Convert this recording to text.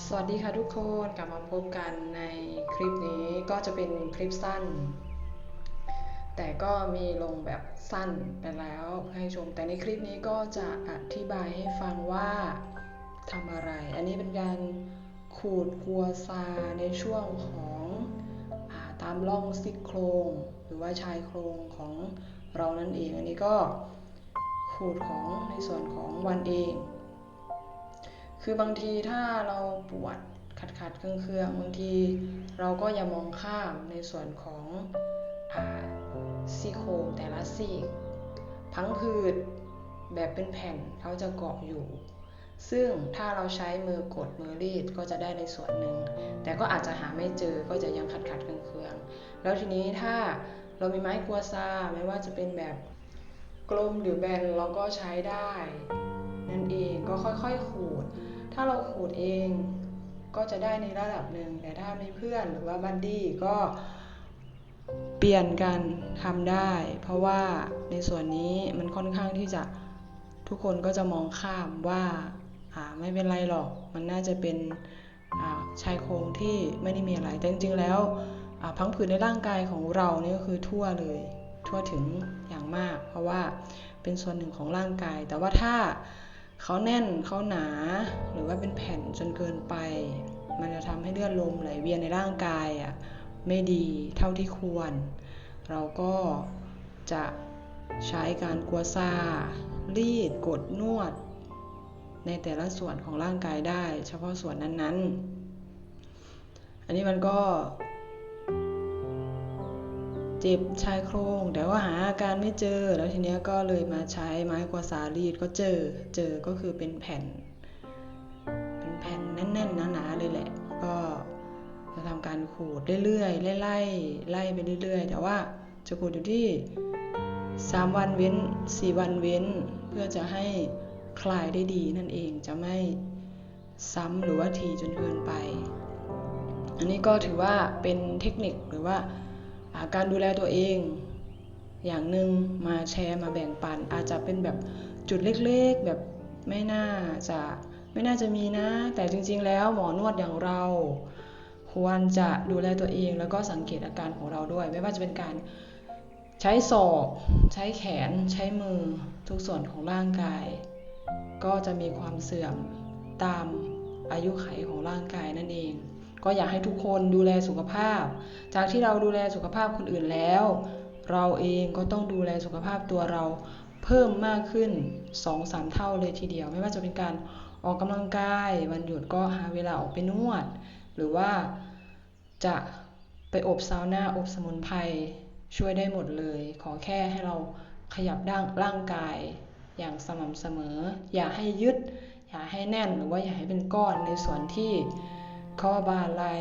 สวัสดีค่ะทุกคนกลับมาพบกันในคลิปนี้ก็จะเป็นคลิปสั้น แต่ก็มีลงแบบสั้นไปแล้วให้ชม แต่ในคลิปนี้ก็จะอธิบายให้ฟังว่าทำอะไร อันนี้เป็นการขูดกัวซาในช่วงของอาตามร่องซี่โครงหรือว่าชายโครงของเรานั่นเอง อันนี้ก็ขูดของในส่วนของวันเอง คือบางทีถ้าเราปวดขัดขัดเครื่องเครื่องบางทีเราก็อย่ามองข้ามในส่วนของอซี่โครงแต่ละซี่พังผืดแบบเป็นแผ่นเขาจะเกาะอยู่ ซึ่งถ้าเราใช้มือกดมือรีดก็จะได้ในส่วนหนึ่ง แต่ก็อาจจะหาไม่เจอก็จะยังขัดขัดเครื่องเครื่องแล้วทีนี้ถ้าเรามีไม้กัวซาไม่ว่าจะเป็นแบบกลมหรือแบนเราก็ใช้ได้ นั่นเองก็ค่อยๆขูด ถ้าเราขูดเองก็จะได้ในระดับหนึ่ง แต่ถ้ามีเพื่อนหรือว่าบัดดี้ก็เปลี่ยนกันทำได้ เพราะว่าในส่วนนี้มันค่อนข้างที่จะทุกคนก็จะมองข้ามว่าอ่าไม่เป็นไรหรอก มันน่าจะเป็นอ่าชายโครงที่ไม่ได้มีอะไร แต่จริงๆแล้วอ่าพังผืดในร่างกายของเรานี่ก็คือทั่วเลยทั่วถึงอย่างมาก เพราะว่าเป็นส่วนหนึ่งของร่างกาย แต่ว่าถ้า เขาแน่นเขาหนา หรือว่าเป็นแผ่นจนเกินไป มันจะทำให้เลือดลมไหลเวียนในร่างกายอะไม่ดีเท่าที่ควร เราก็จะใช้การกัวซารีดกดนวด ในแต่ละส่วนของร่างกายได้ เฉพาะส่วนนั้นๆ อันนี้มันก็ เจ็บชายโครงแต่ว่าหาอาการไม่เจอ แล้วทีเนี้ยก็เลยมาใช้ไม้กัวซารีดก็เจอ เจอก็คือเป็นแผ่น เป็นแผ่นแน่นๆหนาๆเลยแหละ ก็จะทำการขูดเรื่อยๆไล่ๆไล่ไปเรื่อย ๆ แต่ว่าจะขูดอยู่ที่ 3 วันเว้น 4 วันเว้น เพื่อจะให้คลายได้ดีนั่นเองจะไม่ซ้ำหรือว่าทีจนเกินไป อันนี้ก็ถือว่าเป็นเทคนิคหรือว่า การดูแลตัวเอง อย่างหนึ่งมาแชร์มาแบ่งปัน อาจจะเป็นแบบจุดเล็กๆ แบบไม่น่าจะไม่น่าจะมีนะ แต่จริงๆแล้วหมอนวดอย่างเรา ควรจะดูแลตัวเองแล้วก็สังเกตอาการของเราด้วย ไม่ว่าจะเป็นการใช้ศอกใช้แขน ใช้มือทุกส่วนของร่างกาย ก็จะมีความเสื่อมตามอายุไขของร่างกายนั่นเอง ก็อยากให้ทุกคนดูแลสุขภาพ จากที่เราดูแลสุขภาพคนอื่นแล้ว เราเองก็ต้องดูแลสุขภาพตัวเราเพิ่มมากขึ้น 2-3 เท่าเลยทีเดียว ไม่ว่าจะเป็นการออกกำลังกาย วันหยุดก็หาเวลาออกไปนวด หรือว่าจะไปอบซาวน่าอบสมุนไพรช่วยได้หมดเลย ขอแค่ให้เราขยับร่างร่างกายอย่างสม่ำเสมอ อย่าให้ยึด อย่าให้แน่นหรือว่าอย่าให้เป็นก้อนในส่วนที่ ข้อบ่าไหล่